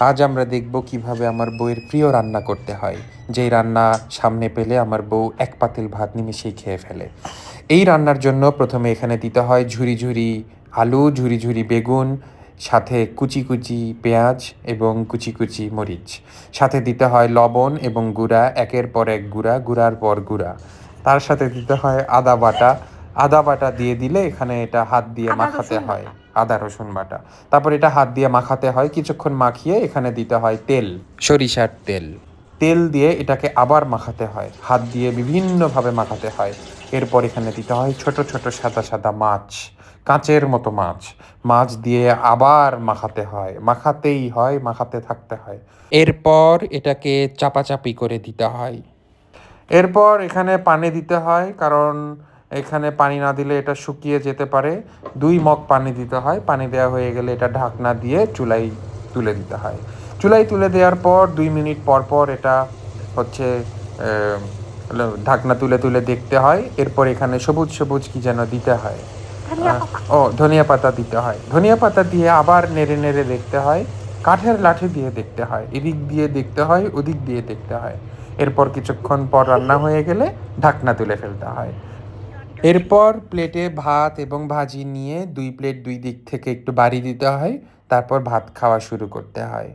আজ আমরা দেখব কীভাবে আমার বউয়ের প্রিয় রান্না করতে হয়। যেই রান্না সামনে পেলে আমার বউ এক পাতিল ভাত নিমিশেই খেয়ে ফেলে। এই রান্নার জন্য প্রথমে এখানে দিতে হয় ঝুরি ঝুরি আলু, ঝুরি ঝুরি বেগুন, সাথে কুচি কুচি পেঁয়াজ এবং কুচি কুচি মরিচ। সাথে দিতে হয় লবণ এবং গুঁড়া, একের পর এক গুঁড়া, গুঁড়ার পর গুঁড়া। তার সাথে দিতে হয় আদা বাটা আদা বাটা দিয়ে দিলে এখানে এটা হাত দিয়ে মাখাতে হয়। আদা রসুন বাটা। তারপর এটা হাত দিয়ে মাখাতে হয় কিছুক্ষণ মাখিয়ে এখানে দিতে হয় তেল সরিষার তেল। তেল দিয়ে এটাকে আবার মাখাতে হয় হাত দিয়ে বিভিন্নভাবে মাখাতে হয়। এরপর এখানে দিতে হয় ছোট ছোট সাদা সাদা মাছ কাঁচের মতো মাছ। মাছ দিয়ে আবার মাখাতে হয় মাখাতেই হয় মাখাতে থাকতে হয়। এরপর এটাকে চাপাচাপি করে দিতে হয়। এরপর এখানে পানি দিতে হয় কারণ এখানে পানি না দিলে এটা শুকিয়ে যেতে পারে। দুই মগ পানি দিতে হয়। পানি দেওয়া হয়ে গেলে এটা ঢাকনা দিয়ে চুলাই তুলে দিতে হয়। চুলাই তুলে দেওয়ার পর দুই মিনিট পর পর এটা হচ্ছে ঢাকনা তুলে তুলে দেখতে হয়। এরপর এখানে সবুজ সবুজ কি যেন দিতে হয়। ও ধনিয়া পাতা দিতে হয়। ধনিয়া পাতা দিয়ে আবার নেড়ে নেড়ে দেখতে হয়। কাঠের লাঠি দিয়ে দেখতে হয়। এদিক দিয়ে দেখতে হয় ওদিক দিয়ে দেখতে হয়। এরপর কিছুক্ষণ পর রান্না হয়ে গেলে ঢাকনা তুলে ফেলতে হয়। এরপর প্লেটে ভাত এবং ভাজি নিয়ে দুই প্লেট দুই দিক থেকে একটু বাড়ি দিতে হয়, তারপর ভাত খাওয়া শুরু করতে হয়।